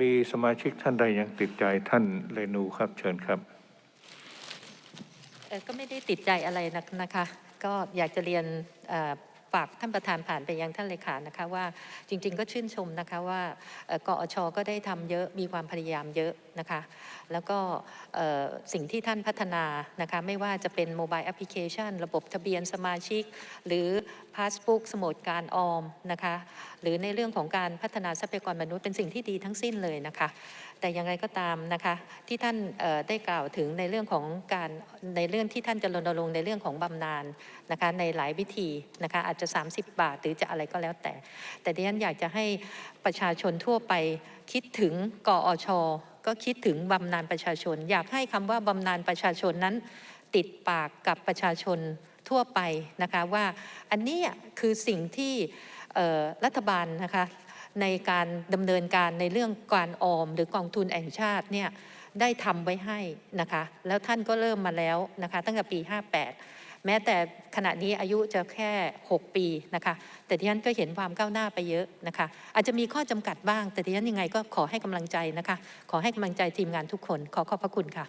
มีสมาชิกท่านใดยังติดใจท่านเรนูครับ เชิญครับก็ไม่ได้ติดใจอะไรนะคะ ก็อยากจะเรียน ฝากท่านประธานผ่านไปยังท่านเลขานะคะว่าจริงๆ ก็ชื่นชมนะคะว่าเอ่อกอชก็ได้ทำเยอะมีความพยายามเยอะนะคะ แล้วก็สิ่งที่ท่านพัฒนานะคะไม่ว่าจะเป็นโมบายแอปพลิเคชัน ระบบทะเบียนสมาชิก หรือพาสบุ๊กสมุดการออมนะคะหรือในเรื่องของการพัฒนาทรัพยากรมนุษย์เป็นสิ่งที่ดีทั้งสิ้นเลยนะคะแต่อย่างไรก็ตามนะคะที่ท่านได้กล่าวถึงในเรื่องของการในเรื่องที่ท่านจะรณรงค์ในเรื่องของบำนาญนะคะในหลายวิธีนะคะอาจจะจะ 30 บาท หรือจะอะไรก็แล้วแต่ แต่ดิฉันอยากจะให้ประชาชนทั่วไปคิดถึงกอช ก็คิดถึงบำนาญประชาชน อยากให้คำว่าบำนาญประชาชนนั้น ติดปากกับประชาชนทั่วไปนะคะว่าอันนี้คือสิ่งที่รัฐบาลนะคะในการดำเนินการในเรื่องการออม หรือกองทุนแห่งชาติเนี่ยได้ทำไว้ให้นะคะแล้วท่านก็เริ่มมาแล้วนะคะตั้งแต่ปี 58 แม้แต่ขณะนี้อายุจะแค่ 6 ปีนะคะแต่ที่ฉันก็เห็นความก้าวหน้าไปเยอะนะคะอาจจะมีข้อจำกัดบ้าง แต่ที่ฉันยังไงก็ขอให้กำลังใจนะคะ ขอให้กำลังใจทีมงานทุกคน ขอขอบพระคุณค่ะ